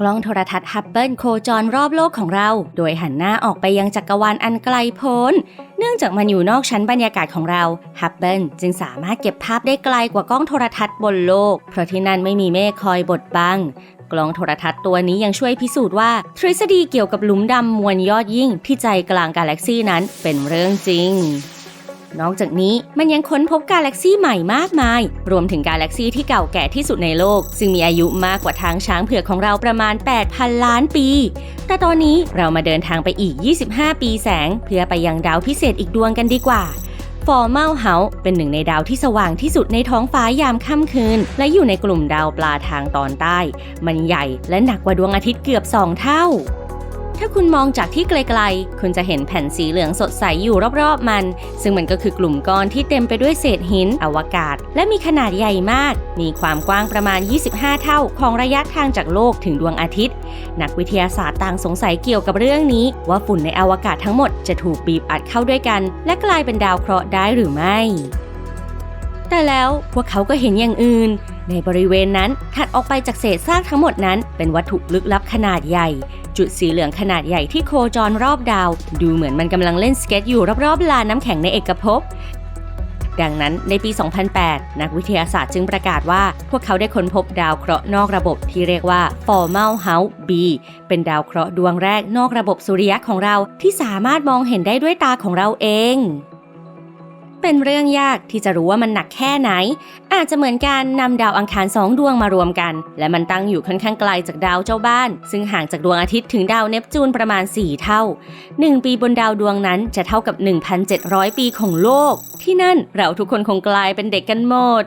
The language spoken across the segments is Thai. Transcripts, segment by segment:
กล้องโทรทัศน์ฮับเบิลโคจรรอบโลกของเรา โดยหันหน้าออกไปยังจักรวาลอันไกลโพ้น เนื่องจากมันอยู่นอกชั้นบรรยากาศของเราฮับเบิลจึงสามารถเก็บภาพได้ไกลกว่ากล้องโทรทัศน์บนโลก เพราะที่นั่นไม่มีเมฆคอยบดบังกล้องโทรทัศน์ตัวนี้ยังช่วยพิสูจน์ว่า ทฤษฎีเกี่ยวกับหลุมดำมวลยอดยิ่งที่ใจกลางกาแล็กซีนั้นเป็นเรื่องจริง นอกจากนี้มันยังค้นพบกาแล็กซี่ใหม่มากมาย รวมถึงกาแล็กซี่ที่เก่าแก่ที่สุดในโลก ซึ่งมีอายุมากกว่าทางช้างเผือกของเราประมาณ 8,000 ล้านปี แต่ตอนนี้เรามาเดินทางไปอีก 25 ปีแสง เพื่อไปยังดาวพิเศษอีกดวงกันดีกว่าฟอร์เมลเฮาเป็นหนึ่งในดาวที่สว่างที่สุดในท้องฟ้ายามค่ำคืน และอยู่ในกลุ่มดาวปลาทางตอนใต้ มันใหญ่และหนักกว่าดวงอาทิตย์เกือบ2เท่า ถ้าคุณมองจากที่ไกลๆ คุณจะเห็นแผ่นสีเหลืองสดใสอยู่รอบๆมัน ซึ่งมันก็คือกลุ่มก้อนที่เต็มไปด้วยเศษหินอวกาศ และมีขนาดใหญ่มาก มีความกว้างประมาณ 25 เท่าของระยะทางจากโลกถึงดวงอาทิตย์ นักวิทยาศาสตร์ต่างสงสัยเกี่ยวกับเรื่องนี้ ว่าฝุ่นในอวกาศทั้งหมดจะถูกบีบอัดเข้าด้วยกัน และกลายเป็นดาวเคราะห์ได้หรือไม่ แต่แล้วพวกเขาก็เห็นอย่างอื่น ในบริเวณนั้นถัดออกไปจากเศษซากทั้งหมดนั้น เป็นวัตถุลึกลับขนาดใหญ่ จุดสีเหลืองขนาดใหญ่ที่โคจรรอบดาว ดูเหมือนมันกำลังเล่นสเก็ตอยู่รอบๆลานน้ำแข็งในเอกภพดังนั้นในปี 2008 นักวิทยาศาสตร์จึงประกาศว่า พวกเขาได้ค้นพบดาวเคราะห์นอกระบบที่เรียกว่า Formal House B เป็นดาวเคราะห์ดวงแรกนอกระบบสุริยะของเราที่สามารถมองเห็นได้ด้วยตาของเราเอง เป็นเรื่องยากที่จะรู้ว่ามันหนักแค่ไหน อาจจะเหมือนการนำดาวอังคารสองดวงมารวมกัน และมันตั้งอยู่ค่อนข้างไกลจากดาวเจ้าบ้าน ซึ่งห่างจากดวงอาทิตย์ถึงดาวเนปจูนประมาณ 4 เท่า 1 ปีบนดาวดวงนั้นจะเท่ากับ 1,700 ปีของโลก ที่นั่นเราทุกคนคงกลายเป็นเด็กกันหมด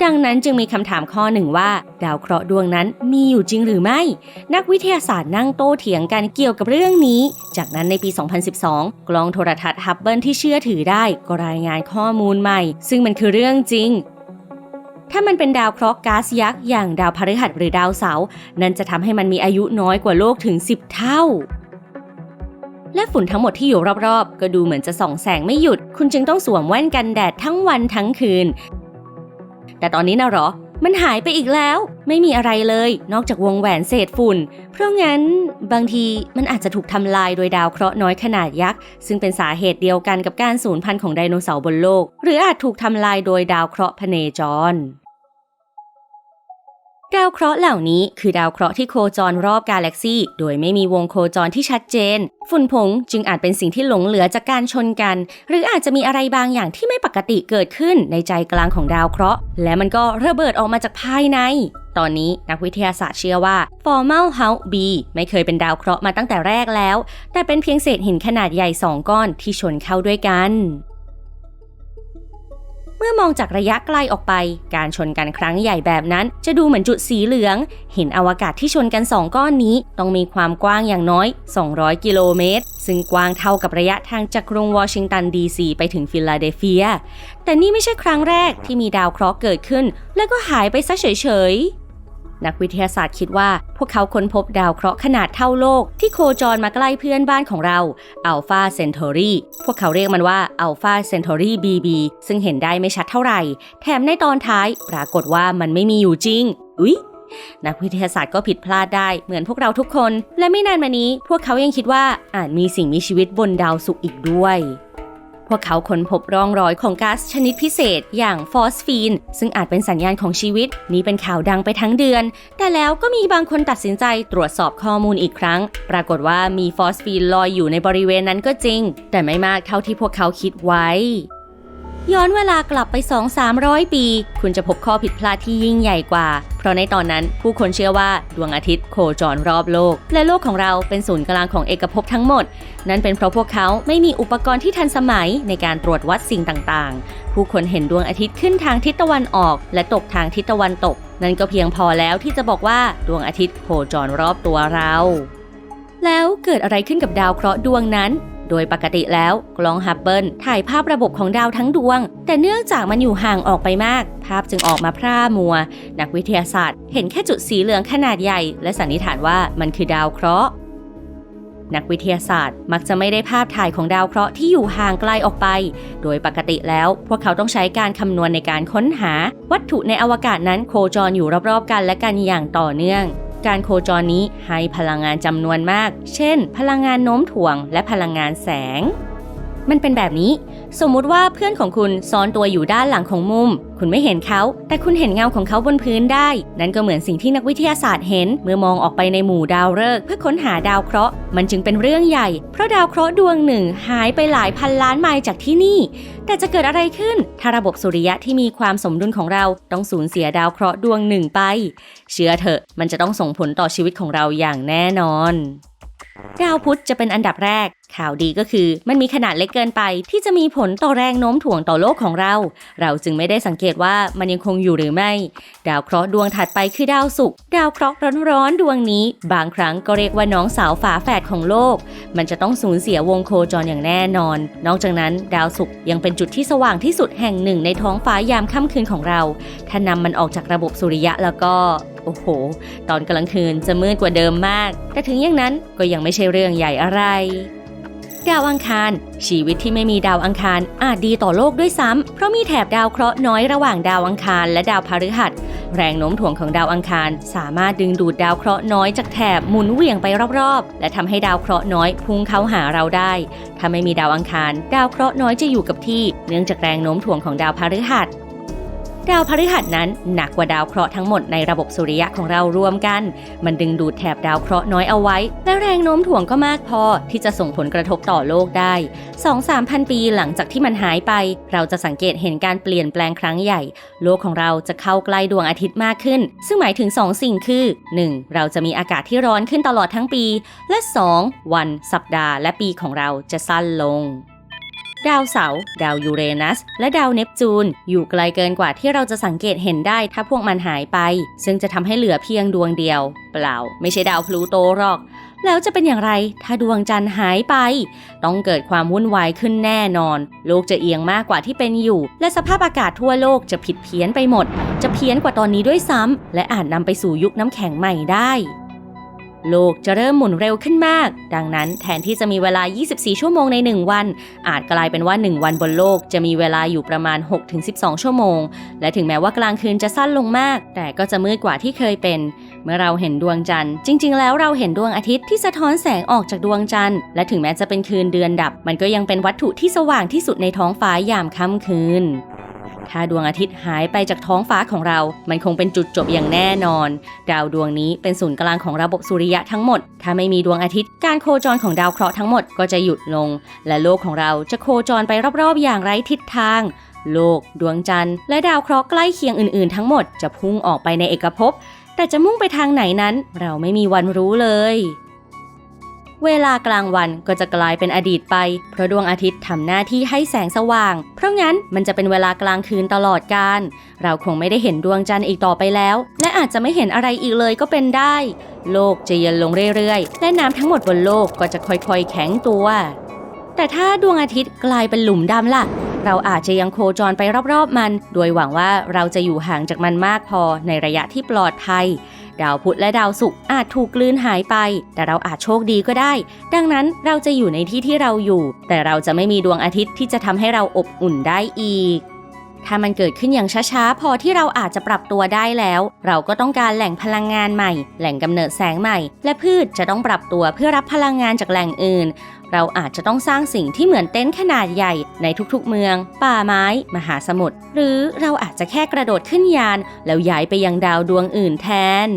ดังนั้นจึงมีคำถามข้อหนึ่งว่า ดาวเคราะห์ดวงนั้นมีอยู่จริงหรือไม่ นักวิทยาศาสตร์นั่งโต้เถียงกันเกี่ยวกับเรื่องนี้ จากนั้นในปี 2012 กล้องโทรทัศน์ฮับเบิลที่เชื่อถือได้ก็รายงานข้อมูลใหม่ ซึ่งมันคือเรื่องจริงถ้ามันเป็นดาวเคราะห์ก๊าซยักษ์อย่างดาวพฤหัสหรือดาวเสาร์นั่นจะทำให้มันมีอายุน้อยกว่าโลกถึง 10 เท่า และฝุ่นทั้งหมดที่อยู่รอบๆ ก็ดูเหมือนจะส่องแสงไม่หยุด คุณจึงต้องสวมแว่นกันแดดทั้งวันทั้งคืน แต่ตอนนี้นะหรอ มันหายไปอีกแล้ว ไม่มีอะไรเลย นอกจากวงแหวนเศษฝุ่น เพราะงั้นบางทีมันอาจจะถูกทำลายโดยดาวเคราะห์น้อยขนาดยักษ์ ซึ่งเป็นสาเหตุเดียวกันกับการสูญพันธุ์ของไดโนเสาร์บนโลก หรืออาจถูกทำลายโดยดาวเคราะห์พเนจร ดาวเคราะห์เหล่านี้คือดาวเคราะห์ที่โคจรรอบกาแล็กซีโดยไม่มีวงโคจรที่ชัดเจน ฝุ่นผงจึงอาจเป็นสิ่งที่หลงเหลือจากการชนกัน หรืออาจจะมีอะไรบางอย่างที่ไม่ปกติเกิดขึ้นในใจกลางของดาวเคราะห์ และมันก็ระเบิดออกมาจากภายใน ตอนนี้นักวิทยาศาสตร์เชื่อว่า Formal House B ไม่เคยเป็นดาวเคราะห์มาตั้งแต่แรกแล้ว แต่เป็นเพียงเศษหินขนาดใหญ่สองก้อนที่ชนเข้าด้วยกัน มื่อมองจากระยะไกลออกไป การชนกันครั้งใหญ่แบบนั้น จะดูเหมือนจุดสีเหลือง เห็นอวกาศที่ชนกันสองก้อนนี้ ต้องมีความกว้างอย่างน้อย 200 กิโลเมตร ซึ่งกว้างเท่ากับระยะทางจากกรุงวอชิงตันดีซีไปถึงฟิลาเดลเฟีย แต่นี่ไม่ใช่ครั้งแรกที่มีดาวเคราะห์เกิดขึ้น แล้วก็หายไปซะเฉยๆ นักวิทยาศาสตร์คิดว่า พวกเขาค้นพบดาวเคราะห์ขนาดเท่าโลก ที่โคจรมาใกล้เพื่อนบ้านของเราอัลฟาเซน u อรีพวกเขาเรียกมันว่าอัลฟาเซน u อรีบีบีซึ่งเห็นได้ไม่ชัดเท่าไหร่ แถมในตอนท้ายปรากฏว่ามันไม่มีอยู่จริง อุ๊ยนักวิทยาศาสตร์ก็ผิดพลาดได้เหมือนพวกเราทุกคน และไม่นานมานี้ พวกเขายังคิดว่าอาจมีสิ่งมีชีวิตบนดาวศุกร์อีกด้วย วกเขาค้นพบร่องรอยของก๊าซชนิดพิเศษอย่างฟอสฟีน ซึ่งอาจเป็นสัญญาณของชีวิต นี้เป็นข่าวดังไปทั้งเดือน แต่แล้วก็มีบางคนตัดสินใจตรวจสอบข้อมูลอีกครั้ง ปรากฏว่ามีฟอสฟีนลอยอยู่ในบริเวณนั้นก็จริง แต่ไม่มากเท่าที่พวกเขาคิดไว้ ย้อนเวลากลับไป 2-300 ปี คุณจะพบข้อผิดพลาดที่ยิ่งใหญ่กว่า เพราะในตอนนั้นผู้คนเชื่อว่าดวงอาทิตย์โคจรรอบโลก และโลกของเราเป็นศูนย์กลางของเอกภพทั้งหมด นั่นเป็นเพราะพวกเขาไม่มีอุปกรณ์ที่ทันสมัยในการตรวจวัดสิ่งต่างๆ ผู้คนเห็นดวงอาทิตย์ขึ้นทางทิศตะวันออก และตกทางทิศตะวันตก นั่นก็เพียงพอแล้วที่จะบอกว่าดวงอาทิตย์โคจรรอบตัวเรา แล้วเกิดอะไรขึ้นกับดาวเคราะห์ดวงนั้น โดยปกติแล้วกล้องฮับเบิลถ่ายภาพระบบของดาวทั้งดวง แต่เนื่องจากมันอยู่ห่างออกไปมาก ภาพจึงออกมาพร่ามัว นักวิทยาศาสตร์ เห็นแค่จุดสีเหลืองขนาดใหญ่ และสันนิษฐานว่ามันคือดาวเคราะห์นักวิทยาศาสตร์มักจะไม่ได้ภาพถ่ายของดาวเคราะห์ที่อยู่ห่างไกลออกไป โดยปกติแล้ว พวกเขาต้องใช้การคำนวณในการค้นหา วัตถุในอวกาศนั้นโคจรอยู่รอบๆกันและกันอย่างต่อเนื่อง การโคจรนี้ให้พลังงานจำนวนมาก เช่น พลังงานโน้มถ่วงและพลังงานแสง มันเป็นแบบนี้ สมมุติว่าเพื่อนของคุณซ่อนตัวอยู่ด้านหลังของมุม คุณไม่เห็นเขา แต่คุณเห็นเงาของเขาบนพื้นได้ นั่นก็เหมือนสิ่งที่นักวิทยาศาสตร์เห็น เมื่อมองออกไปในหมู่ดาวฤกษ์เพื่อค้นหาดาวเคราะห์ มันจึงเป็นเรื่องใหญ่ เพราะดาวเคราะห์ดวงหนึ่งหายไปหลายพันล้านไมล์จากที่นี่ แต่จะเกิดอะไรขึ้น ถ้าระบบสุริยะที่มีความสมดุลของเราต้องสูญเสียดาวเคราะห์ดวงหนึ่งไป เชื่อเถอะ มันจะต้องส่งผลต่อชีวิตของเราอย่างแน่นอน ดาวพุธจะเป็นอันดับแรก ข่าวดีก็คือ มันมีขนาดเล็กเกินไปที่จะมีผลต่อแรงโน้มถ่วงต่อโลกของเรา เราจึงไม่ได้สังเกตว่ามันยังคงอยู่หรือไม่ ดาวเคราะห์ดวงถัดไปคือดาวศุกร์ดาวเคราะห์ร้อนๆดวงนี้ บางครั้งก็เรียกว่าน้องสาวฝาแฝดของโลก มันจะต้องสูญเสียวงโคจรอย่างแน่นอน นอกจากนั้นดาวศุกร์ยังเป็นจุดที่สว่างที่สุดแห่งหนึ่งในท้องฟ้ายามค่ำคืนของเรา ถ้านำมันออกจากระบบสุริยะแล้วก็ โอ้โห ตอนกลางคืนจะมืดกว่าเดิมมาก แต่ถึงอย่างนั้นก็ยังไม่ใช่เรื่องใหญ่อะไร ดาวอังคาร ชีวิตที่ไม่มีดาวอังคารอาจดีต่อโลกด้วยซ้ำเพราะมีแถบดาวเคราะห์น้อยระหว่างดาวอังคารและดาวพฤหัส แรงโน้มถ่วงของดาวอังคาร สามารถดึงดูดดาวเคราะห์น้อยจากแถบหมุนเหวี่ยงไปรอบๆ และทำให้ดาวเคราะห์น้อยพุ่งเข้าหาเราได้ ถ้าไม่มีดาวอังคาร ดาวเคราะห์น้อยจะอยู่กับที่ เนื่องจากแรงโน้มถ่วงของดาวพฤหัส ดาวพฤหัสนั้นหนักกว่าดาวเคราะห์ทั้งหมดในระบบสุริยะของเรารวมกัน มันดึงดูดแถบดาวเคราะห์น้อยเอาไว้ และแรงโน้มถ่วงก็มากพอที่จะส่งผลกระทบต่อโลกได้ 2-3พันปีหลังจากที่มันหายไป เราจะสังเกตเห็นการเปลี่ยนแปลงครั้งใหญ่ โลกของเราจะเข้าใกล้ดวงอาทิตย์มากขึ้น ซึ่งหมายถึง 2 สิ่งคือ 1. เราจะมีอากาศที่ร้อนขึ้นตลอดทั้งปี และ 2. วัน สัปดาห์ และปีของเราจะสั้นลง ดาวเสาร์ดาวยูเรนัส และดาวเนปจูน อยู่ไกลเกินกว่าที่เราจะสังเกตเห็นได้ถ้าพวกมันหายไป ซึ่งจะทำให้เหลือเพียงดวงเดียว เปล่า ไม่ใช่ดาวพลูโตหรอก แล้วจะเป็นอย่างไรถ้าดวงจันทร์หายไป ต้องเกิดความวุ่นวายขึ้นแน่นอน โลกจะเอียงมากกว่าที่เป็นอยู่ และสภาพอากาศทั่วโลกจะผิดเพี้ยนไปหมด จะเพี้ยนกว่าตอนนี้ด้วยซ้ำและอาจนำไปสู่ยุคน้ำแข็งใหม่ได้ โลกจะเริ่มหมุนเร็วขึ้นมาก ดังนั้นแทนที่จะมีเวลา 24 ชั่วโมงใน 1 วัน อาจกลายเป็นว่า 1 วันบนโลกจะมีเวลาอยู่ประมาณ 6-12 ชั่วโมง และถึงแม้ว่ากลางคืนจะสั้นลงมาก แต่ก็จะมืดกว่าที่เคยเป็น เมื่อเราเห็นดวงจันทร์ จริง ๆ แล้วเราเห็นดวงอาทิตย์ที่สะท้อนแสงออกจากดวงจันทร์ และถึงแม้จะเป็นคืนเดือนดับ มันก็ยังเป็นวัตถุที่สว่างที่สุดในท้องฟ้ายามค่ำคืน ถ้าดวงอาทิตย์หายไปจากท้องฟ้าของเรา มันคงเป็นจุดจบอย่างแน่นอน ดาวดวงนี้เป็นศูนย์กลางของระบบสุริยะทั้งหมด ถ้าไม่มีดวงอาทิตย์ การโคจรของดาวเคราะห์ทั้งหมดก็จะหยุดลง และโลกของเราจะโคจรไปรอบๆ อย่างไร้ทิศทาง โลก ดวงจันทร์ และดาวเคราะห์ใกล้เคียงอื่นๆ ทั้งหมดจะพุ่งออกไปในเอกภพ แต่จะมุ่งไปทางไหนนั้น เราไม่มีวันรู้เลย เวลากลางวันก็จะกลายเป็นอดีตไป เพราะดวงอาทิตย์ทำหน้าที่ให้แสงสว่าง เพราะงั้นมันจะเป็นเวลากลางคืนตลอดกาลเราคงไม่ได้เห็นดวงจันทร์อีกต่อไปแล้ว และอาจจะไม่เห็นอะไรอีกเลยก็เป็นได้ โลกจะเย็นลงเรื่อยๆ และน้ำทั้งหมดบนโลกก็จะค่อยๆ แข็งตัว แต่ถ้าดวงอาทิตย์กลายเป็นหลุมดำล่ะเราอาจจะยังโคจรไปรอบๆมัน โดยหวังว่าเราจะอยู่ห่างจากมันมากพอในระยะที่ปลอดภัย ดาวพุธและดาวศุกร์อาจถูกกลืนหายไป แต่เราอาจโชคดีก็ได้ ดังนั้นเราจะอยู่ในที่ที่เราอยู่ แต่เราจะไม่มีดวงอาทิตย์ที่จะทำให้เราอบอุ่นได้อีกถ้ามันเกิดขึ้นอย่างช้าๆ พอที่เราอาจจะปรับตัวได้แล้ว เราก็ต้องการแหล่งพลังงานใหม่ แหล่งกำเนิดแสงใหม่ และพืชจะต้องปรับตัวเพื่อรับพลังงานจากแหล่งอื่น เราอาจจะต้องสร้างสิ่งที่เหมือนเต็นท์ขนาดใหญ่ในทุกๆเมือง ป่าไม้ มหาสมุทร หรือเราอาจจะแค่กระโดดขึ้นยาน แล้วย้ายไปยังดาวดวงอื่นแทน